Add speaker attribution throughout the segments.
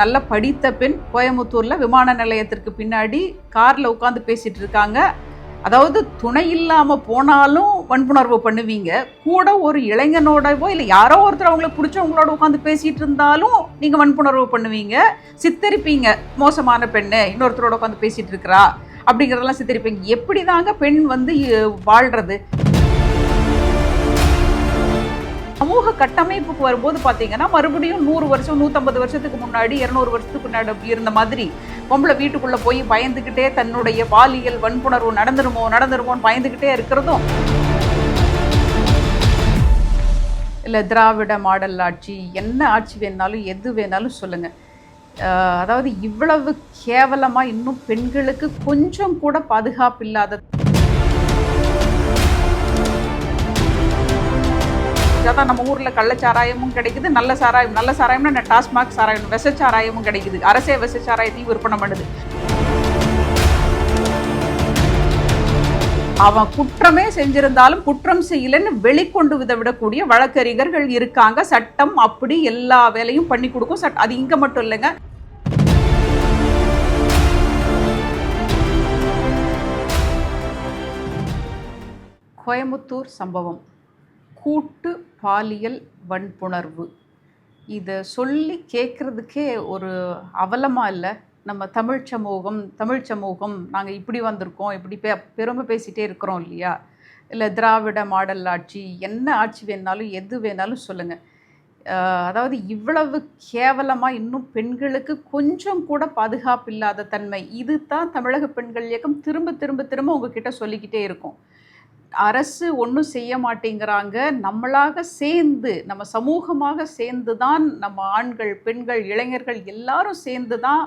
Speaker 1: நல்லா படித்த பெண் கோயம்புத்தூரில் விமான நிலையத்திற்கு பின்னாடி காரில் உட்காந்து பேசிகிட்டு இருக்காங்க. அதாவது துணை இல்லாமல் போனாலும் வன்புணர்வு பண்ணுவீங்க. கூட ஒரு இளைஞனோடவோ இல்லை யாரோ ஒருத்தர் அவங்களுக்கு பிடிச்சவங்களோட உட்காந்து பேசிகிட்டு இருந்தாலும் நீங்கள் வன்புணர்வு பண்ணுவீங்க. சித்தரிப்பீங்க. மோசமான பெண்ணு இன்னொருத்தரோட உட்காந்து பேசிகிட்டு இருக்கிறா. அப்படிங்கிறதெல்லாம் சித்தரிப்பீங்க. எப்படி தாங்க பெண் வந்து வாழ்கிறது சமூக கட்டமைப்புக்கு வரும்போது பார்த்தீங்கன்னா மறுபடியும் நூறு வருஷம் நூற்றம்பது வருஷத்துக்கு முன்னாடி இரநூறு வருஷத்துக்கு முன்னாடி இருந்த மாதிரி பொம்பளை வீட்டுக்குள்ளே போய் பயந்துக்கிட்டே தன்னுடைய பாலியல் வன்புணர்வு நடந்துருமோ நடந்துருமோன்னு பயந்துக்கிட்டே இருக்கிறதும் இல்லை திராவிட மாடல் ஆட்சி என்ன ஆட்சி வேணாலும் எது வேணாலும் சொல்லுங்கள் அதாவது இவ்வளவு கேவலமாக இன்னும் பெண்களுக்கு கொஞ்சம் கூட பாதுகாப்பு இல்லாத அதான் நம்ம ஊரில் கள்ள சாராயமும் கிடைக்குது நல்ல சாராயம் நல்ல சாராயம்னா என்ன? டாஸ்மாக் சாராயம் விசச்சாராயமும் சாராயமும் கிடைக்குது. அரசே விசச்சாராயத்தையும் விற்பனை பண்ணுது. அவன் குற்றமே செஞ்சிருந்தாலும் குற்றம் செய்யலன்னு வெளிக்கொண்டு வித விடக்கூடிய வழக்கறிஞர்கள் இருக்காங்க. சட்டம் அப்படி எல்லா வேலையும் பண்ணி கொடுக்கும். சட் அது இங்கே மட்டும் இல்லைங்க. கோயம்புத்தூர் சம்பவம். கூட்டு பாலியல் வன்புணர்வு. இதை சொல்லி கேட்குறதுக்கே ஒரு அவலமாக இல்லை. நம்ம தமிழ் சமூகம் தமிழ் சமூகம் நாங்கள் இப்படி வந்திருக்கோம் இப்படி பே பெருமை பேசிகிட்டே இருக்கிறோம் இல்லையா? இல்லை திராவிட மாடல் ஆட்சி என்ன ஆட்சி வேணாலும் எது வேணாலும் சொல்லுங்கள் அதாவது இவ்வளவு கேவலமாக இன்னும் பெண்களுக்கு கொஞ்சம் கூட பாதுகாப்பு இல்லாத தன்மை. இது தான் தமிழக பெண்கள் இயக்கம். திரும்ப திரும்ப திரும்ப உங்ககிட்ட சொல்லிக்கிட்டே இருக்கும். அரசு ஒன்றும் செய்ய மாட்டேங்கிறாங்க. நம்மளாக சேர்ந்து நம்ம சமூகமாக சேர்ந்து தான் நம்ம ஆண்கள் பெண்கள் இளைஞர்கள் எல்லாரும் சேர்ந்து தான்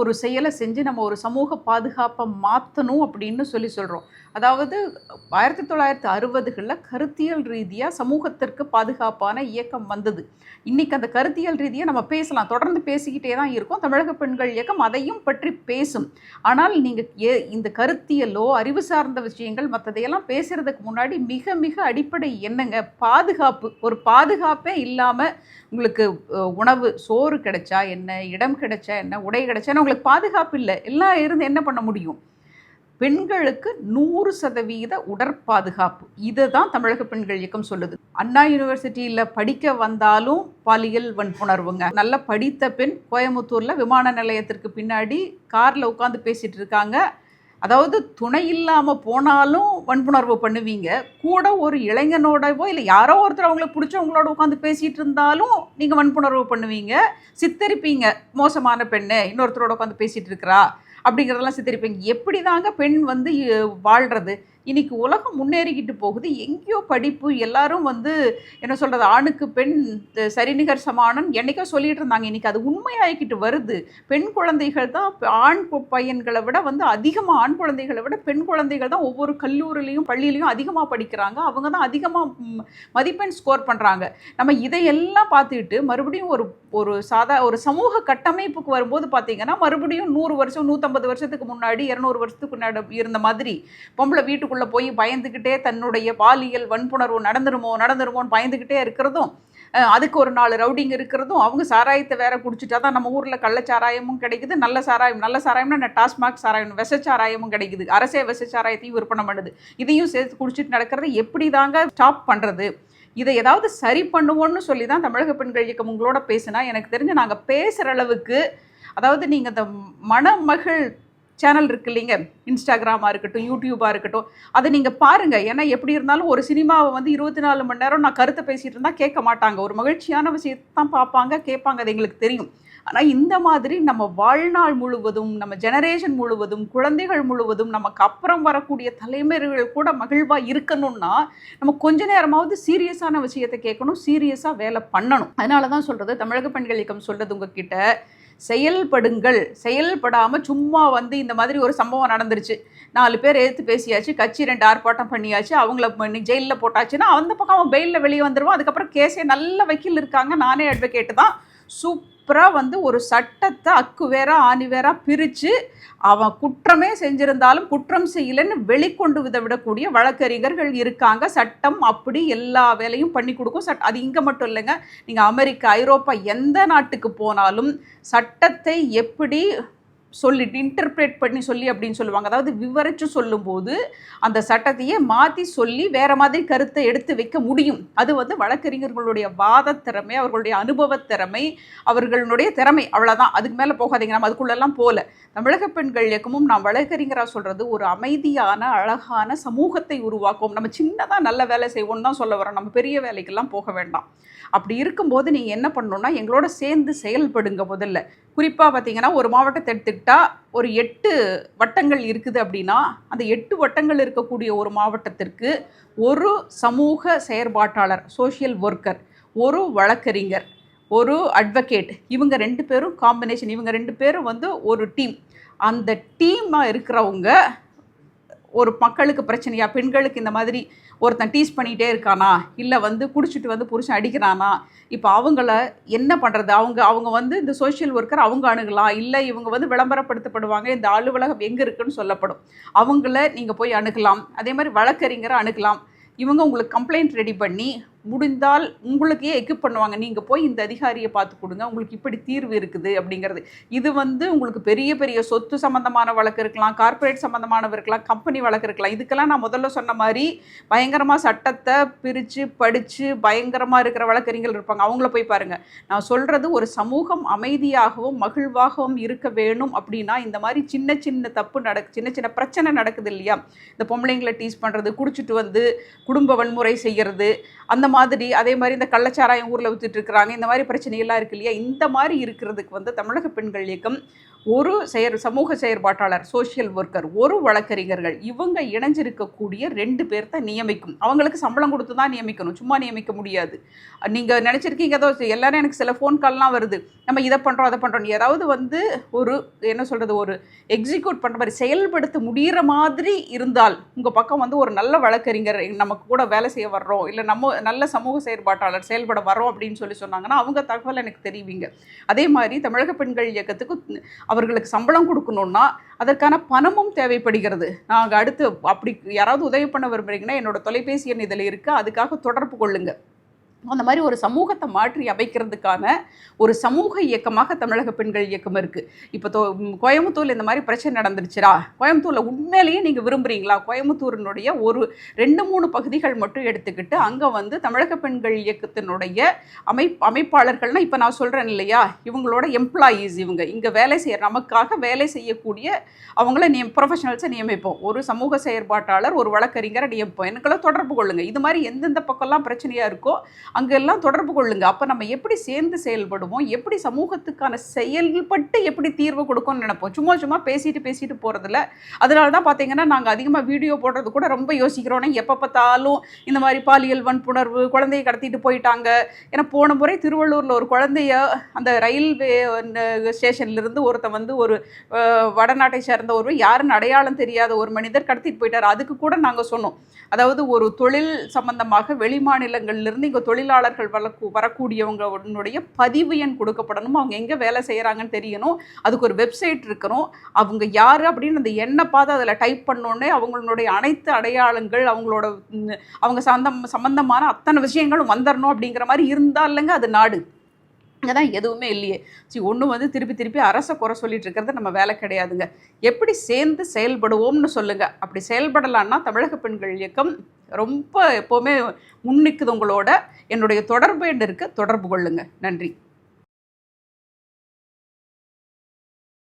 Speaker 1: ஒரு செயலை செஞ்சு நம்ம ஒரு சமூக பாதுகாப்பை மாற்றணும் அப்படின்னு சொல்லி சொல்கிறோம் அதாவது ஆயிரத்தி தொள்ளாயிரத்தி அறுபதுகளில் கருத்தியல் ரீதியாக சமூகத்திற்கு பாதுகாப்பான இயக்கம் வந்தது. இன்னைக்கு அந்த கருத்தியல் ரீதியாக நம்ம பேசலாம். தொடர்ந்து பேசிக்கிட்டே தான் இருக்கோம். தமிழக பெண்கள் இயக்கம் அதையும் பற்றி பேசும். ஆனால் நீங்கள் ஏ இந்த கருத்தியலோ அறிவு சார்ந்த விஷயங்கள் மற்றதையெல்லாம் பேசுகிறதுக்கு முன்னாடி மிக மிக அடிப்படை என்னங்க? பாதுகாப்பு. ஒரு பாதுகாப்பே இல்லாமல் உங்களுக்கு உணவு சோறு கிடைச்சா என்ன? இடம் கிடைச்சா என்ன? உடை கிடைச்சா உங்களுக்கு பாதுகாப்பு இல்லை. எல்லாம் இருந்து என்ன பண்ண முடியும்? பெண்களுக்கு நூறு சதவீத உடற்பாதுகாப்பு. இதை தான் தமிழக பெண்கள் இயக்கம் சொல்லுது. அண்ணா யூனிவர்சிட்டியில் படிக்க வந்தாலும் பாலியல் வன்புணர்வுங்க. நல்லா படித்த பெண் கோயம்புத்தூரில் விமான நிலையத்திற்கு பின்னாடி காரில் உட்காந்து பேசிகிட்டு இருக்காங்க. அதாவது துணை இல்லாமல் போனாலும் வன்புணர்வு பண்ணுவீங்க. கூட ஒரு இளைஞனோடவோ இல்லை யாரோ ஒருத்தர் அவங்களுக்கு பிடிச்சவங்களோட உட்காந்து பேசிகிட்டு இருந்தாலும் நீங்கள் வன்புணர்வு பண்ணுவீங்க. சித்தரிப்பீங்க. மோசமான பெண்ணு இன்னொருத்தரோட உட்காந்து பேசிகிட்டு இருக்கிறா அப்படிங்கிறதெல்லாம் சித்தரிப்பீங்க. எப்படி தாங்க பெண் வந்து வாழ்கிறது வாழ்றது இன்னைக்கு உலகம் முன்னேறிக்கிட்டு போகுது. எங்கேயோ படிப்பு எல்லாரும் வந்து என்ன சொல்கிறது ஆணுக்கு பெண் சரிநிகர் சமானம் என்றைக்கோ சொல்லிட்டு இருந்தாங்க. இன்னைக்கு அது உண்மையாகிக்கிட்டு வருது. பெண் குழந்தைகள் தான் ஆண் பையன்களை விட வந்து அதிகமாக ஆண் குழந்தைகளை விட பெண் குழந்தைகள் தான் ஒவ்வொரு கல்லூரிலையும் பள்ளியிலையும் அதிகமாக படிக்கிறாங்க. அவங்க தான் அதிகமாக மதிப்பெண் ஸ்கோர் பண்ணுறாங்க நம்ம இதையெல்லாம் பார்த்துக்கிட்டு மறுபடியும் ஒரு ஒரு சாதா ஒரு சமூக கட்டமைப்புக்கு வரும்போது பார்த்தீங்கன்னா மறுபடியும் நூறு வருஷம் நூற்றம்பது வருஷத்துக்கு முன்னாடி இரநூறு வருஷத்துக்கு முன்னாடி இருந்த மாதிரி பொம்பளை வீட்டுக்குள்ளே போய் பயந்துக்கிட்டே தன்னுடைய பாலியல் வன்புணர்வு நடந்துருமோ நடந்துருமோன்னு பயந்துக்கிட்டே இருக்கிறதும் அதுக்கு ஒரு நாலு ரவுடிங் இருக்கிறதும் அவங்க சாராயத்தை வேற குடிச்சிட்டா தான் நம்ம ஊரில் கள்ள சாராயமும் கிடைக்குது நல்ல சாராயம் நல்ல சாராயம்னா டாஸ்மாக் சாராயம் விஷ சாராயமும் கிடைக்குது. அரசே விஷ சாராயத்தையும் விற்பனை பண்ணுது. இதையும் சேர்த்து குடிச்சிட்டு நடக்கிறது எப்படி தாங்க ஸ்டாப் பண்ணுறது இதை ஏதாவது சரி பண்ணுவோன்னு சொல்லி தான் தமிழக பெண்கள் இயக்கம் உங்களோட பேசினா. எனக்கு தெரிஞ்சு நாங்கள் பேசுகிற அளவுக்கு அதாவது நீங்கள் இந்த மணமகள் சேனல் இருக்கு இல்லைங்க. இன்ஸ்டாகிராமாக இருக்கட்டும் யூடியூபாக இருக்கட்டும். அதை நீங்கள் பாருங்கள் ஏன்னா எப்படி இருந்தாலும் ஒரு சினிமாவை வந்து இருபத்தி நாலு மணி நேரம் நான் கருத்தை பேசிகிட்டு இருந்தால் கேட்க மாட்டாங்க. ஒரு மகிழ்ச்சியான விஷயத்தை தான் பார்ப்பாங்க கேட்பாங்க அது எங்களுக்கு தெரியும். ஆனால் இந்த மாதிரி நம்ம வாழ்நாள் முழுவதும் நம்ம ஜெனரேஷன் முழுவதும் குழந்தைகள் முழுவதும் நமக்கு அப்புறம் வரக்கூடிய தலைமுறைகள் கூட மகிழ்வாக இருக்கணும்னா நம்ம கொஞ்ச நேரமாவது சீரியஸான விஷயத்தை கேட்கணும் சீரியஸாக வேலை பண்ணணும். அதனால தான் சொல்கிறது தமிழக பெண்கள் இயக்கம் சொல்கிறது உங்ககிட்ட. செயல்படுங்கள். செயல்படாமல் சும்மா வந்து இந்த மாதிரி ஒரு சம்பவம் நடந்துருச்சு. நாலு பேர் எடுத்து பேசியாச்சு. கட்சி ரெண்டு ஆர்ப்பாட்டம் பண்ணியாச்சு. அவங்கள ஜெயிலில் போட்டாச்சுன்னா அந்த பக்கம் அவன் பெயிலில் வெளியே வந்துடுவான் அதுக்கப்புறம் கேஸே நல்ல வக்கீல் இருக்காங்க. நானே அட்வொகேட்டு தான். சூப் சூப்பராக வந்து ஒரு சட்டத்தை அக்கு வேற ஆணி வேற பிரித்து அவன் குற்றமே செஞ்சிருந்தாலும் குற்றம் செய்யலைன்னு வெளிக்கொண்டு வித விடக்கூடிய வழக்கறிஞர்கள் இருக்காங்க. சட்டம் அப்படி எல்லா வேலையும் பண்ணி கொடுக்கும். சட் அது இங்கே மட்டும் இல்லைங்க. நீங்கள் அமெரிக்கா ஐரோப்பா எந்த நாட்டுக்கு போனாலும் சட்டத்தை எப்படி சொல்லி இன்டர்பிரேட் பண்ணி சொல்லி அப்படின்னு சொல்லுவாங்க. அதாவது விவரித்து சொல்லும்போது அந்த சட்டத்தையே மாற்றி சொல்லி வேறு மாதிரி கருத்தை எடுத்து வைக்க முடியும். அது வந்து வழக்கறிஞர்களுடைய வாத திறமை அவர்களுடைய அனுபவ திறமை அவர்களுடைய திறமை. அவ்வளோதான் அதுக்கு மேலே போகாதீங்க. நம்ம அதுக்குள்ளெல்லாம் போகல தமிழக பெண்கள் இயக்கமும் நான் வழக்கறிஞராக சொல்கிறது ஒரு அமைதியான அழகான சமூகத்தை உருவாக்கும். நம்ம சின்னதாக நல்ல வேலை செய்வோம்னு தான் சொல்ல வரோம். நம்ம பெரிய வேலைக்கெல்லாம் போக வேண்டாம். அப்படி இருக்கும்போது நீங்கள் என்ன பண்ணணும்னா எங்களோட சேர்ந்து செயல்படுங்க முதல்ல. குறிப்பாக பார்த்தீங்கன்னா ஒரு மாவட்டத்தை எடுத்துக்கிட்டால் ஒரு எட்டு வட்டங்கள் இருக்குது அப்படின்னா அந்த எட்டு வட்டங்கள் இருக்கக்கூடிய ஒரு மாவட்டத்திற்கு ஒரு சமூக செயற்பாட்டாளர் சோஷியல் ஒர்க்கர் ஒரு வழக்கறிஞர் ஒரு அட்வொகேட் இவங்க ரெண்டு பேரும் காம்பினேஷன் இவங்க ரெண்டு பேரும் வந்து ஒரு டீம் அந்த டீமாக இருக்கிறவங்க ஒரு மக்களுக்கு பிரச்சனையா? பெண்களுக்கு இந்த மாதிரி ஒருத்தன் டீஸ் பண்ணிகிட்டே இருக்கானா? இல்லை வந்து குடிச்சிட்டு வந்து புருஷன் அடிக்கிறானா? இப்போ அவங்கள என்ன பண்ணுறது அவங்க அவங்க வந்து இந்த சோஷியல் ஒர்க்கர் அவங்க அணுகலாம் இல்லை இவங்க வந்து விளம்பரப்படுத்தப்படுவாங்க? இந்த அலுவலகம் எங்கே இருக்குன்னு சொல்லப்படும். அவங்கள நீங்கள் போய் அணுகலாம். அதே மாதிரி வழக்கறிஞரை அணுகலாம். இவங்க உங்களுக்கு கம்ப்ளைண்ட் ரெடி பண்ணி முடிந்தால் உங்களுக்கே எக்யூப் பண்ணுவாங்க. நீங்கள் போய் இந்த அதிகாரியை பார்த்து கொடுங்க. உங்களுக்கு இப்படி தீர்வு இருக்குது அப்படிங்கிறது. இது வந்து உங்களுக்கு பெரிய பெரிய சொத்து சம்மந்தமான வழக்கு இருக்கலாம் கார்ப்பரேட் சம்மந்தமானவர் இருக்கலாம் கம்பெனி வழக்கு இருக்கலாம். இதுக்கெல்லாம் நான் முதல்ல சொன்ன மாதிரி பயங்கரமாக சட்டத்தை பிரித்து படித்து பயங்கரமாக இருக்கிற வழக்கறிஞர்கள் இருப்பாங்க. அவங்கள போய் பாருங்கள் நான் சொல்கிறது ஒரு சமூகம் அமைதியாகவும் மகிழ்வாகவும் இருக்க வேணும் அப்படின்னா இந்த மாதிரி சின்ன சின்ன தப்பு நடக்கு சின்ன சின்ன பிரச்சனை நடக்குது இல்லையா? இந்த பொம்பளைங்களை டீஸ் பண்ணுறது குடிச்சிட்டு வந்து குடும்ப வன்முறை செய்கிறது அந்த மாதிரி அதே மாதிரி இந்த கள்ளச்சாராயம் ஊரில் வித்துட்டு இருக்கிறாங்க. இந்த மாதிரி பிரச்சனைகள்லாம் இருக்கு இல்லையா? இந்த மாதிரி இருக்கிறதுக்கு வந்து தமிழக பெண்கள் இயக்கம் ஒரு செயற் சமூக செயற்பாட்டாளர் சோஷியல் ஒர்க்கர் ஒரு வழக்கறிஞர்கள் இவங்க இணைஞ்சிருக்கக்கூடிய ரெண்டு பேர்த்த நியமிக்கும். அவங்களுக்கு சம்பளம் கொடுத்து தான் நியமிக்கணும். சும்மா நியமிக்க முடியாது. நீங்கள் நினச்சிருக்கீங்க ஏதோ எல்லோரும் எனக்கு சில ஃபோன் கால்லாம் வருது. நம்ம இதை பண்ணுறோம் அதை பண்ணுறோம் ஏதாவது வந்து ஒரு என்ன சொல்கிறது ஒரு எக்ஸிக்யூட் பண்ணுற மாதிரி செயல்படுத்த முடிகிற மாதிரி இருந்தால் உங்கள் பக்கம் வந்து ஒரு நல்ல வழக்கறிஞர் நமக்கு கூட வேலை செய்ய வர்றோம் இல்லை நம்ம நல்ல சமூக செயற்பாட்டாளர் செயல்பட வரோம் அப்படின்னு சொல்லி சொன்னாங்கன்னா அவங்க தகவல் எனக்கு தெரிவிங்க. அதே மாதிரி தமிழக பெண்கள் இயக்கத்துக்கு அவர்களுக்கு சம்பளம் கொடுக்கணுன்னா அதற்கான பணமும் தேவைப்படுகிறது. நாங்கள் அடுத்து அப்படி யாராவது உதவி பண்ண விரும்புகிறீங்கன்னா என்னோடய தொலைபேசி எண் இதில் இருக்குது அதுக்காக தொடர்பு கொள்ளுங்கள் அந்த மாதிரி ஒரு சமூகத்தை மாற்றி அமைக்கிறதுக்கான ஒரு சமூக இயக்கமாக தமிழக பெண்கள் இயக்கம் இருக்குது இப்போ தோ கோயம்புத்தூரில் இந்த மாதிரி பிரச்சனை நடந்துருச்சுரா கோயம்புத்தூரில் உண்மையிலேயே நீங்கள் விரும்புகிறீங்களா கோயம்புத்தூரினுடைய ஒரு ரெண்டு மூணு பகுதிகள் மட்டும் எடுத்துக்கிட்டு அங்கே வந்து தமிழக பெண்கள் இயக்கத்தினுடைய அமை அமைப்பாளர்கள்னால் இப்போ நான் சொல்கிறேன் இல்லையா? இவங்களோட எம்ப்ளாயீஸ் இவங்க. இங்கே வேலை செய்ய நமக்காக வேலை செய்யக்கூடிய அவங்கள நியம் ப்ரொஃபஷனல்ஸை நியமிப்போம். ஒரு சமூக செயற்பாட்டாளர் ஒரு வழக்கறிஞரை நியமிப்போம். எனக்குள்ள தொடர்பு கொள்ளுங்கள் இது மாதிரி எந்தெந்த பக்கம்லாம் பிரச்சனையாக இருக்கோ அங்கெல்லாம் தொடர்பு கொள்ளுங்க. அப்போ நம்ம எப்படி சேர்ந்து செயல்படுவோம்? எப்படி சமூகத்துக்கான செயல்பட்டு எப்படி தீர்வு கொடுக்கும்னு நினைப்போம்? சும்மா சும்மா பேசிட்டு பேசிட்டு போகிறதில்ல அதனால தான் பார்த்தீங்கன்னா நாங்கள் அதிகமாக வீடியோ போடுறது கூட ரொம்ப யோசிக்கிறோன்னா எப்போ பார்த்தாலும் இந்த மாதிரி பாலியல் வன்புணர்வு குழந்தையை கடத்திட்டு போயிட்டாங்க. ஏன்னா போன முறை திருவள்ளூரில் ஒரு குழந்தைய அந்த ரயில்வே ஸ்டேஷன்லேருந்து ஒருத்தன் வந்து ஒரு வடநாட்டை சேர்ந்த ஒரு யாருன்னு அடையாளம் தெரியாத ஒரு மனிதர் கடத்திட்டு போயிட்டார். அதுக்கு கூட நாங்கள் சொன்னோம். அதாவது ஒரு தொழில் சம்பந்தமாக வெளி மாநிலங்கள்லேருந்து இங்கே தொழில் தொழிலாளர்கள் வளர்க்கு வரக்கூடியவங்களுடைய பதிவு எண் கொடுக்கப்படணும். அவங்க எங்கே வேலை செய்கிறாங்கன்னு தெரியணும். அதுக்கு ஒரு வெப்சைட் இருக்கணும். அவங்க யார் அப்படின்னு அந்த எண்ணை பார்த்து அதில் டைப் பண்ணோன்னே அவங்களுடைய அனைத்து அடையாளங்கள் அவங்களோட அவங்க சந்தம் சம்மந்தமான அத்தனை விஷயங்களும் வந்துடணும் அப்படிங்கிற மாதிரி இருந்தால் இல்லைங்க அது நாடு. இங்கே தான் எதுவுமே இல்லையே. சரி ஒன்று வந்து திருப்பி திருப்பி அரசை குறை சொல்லிட்டு இருக்கிறது நம்ம வேலை கிடையாதுங்க. எப்படி சேர்ந்து செயல்படுவோம்னு சொல்லுங்கள் அப்படி செயல்படலான்னா தமிழக பெண்கள் இயக்கம் ரொம்ப எப்போவுமே முன்னிக்குது உங்களோட. என்னுடைய தொடர்பு எண் இருக்குது தொடர்பு கொள்ளுங்கள் நன்றி.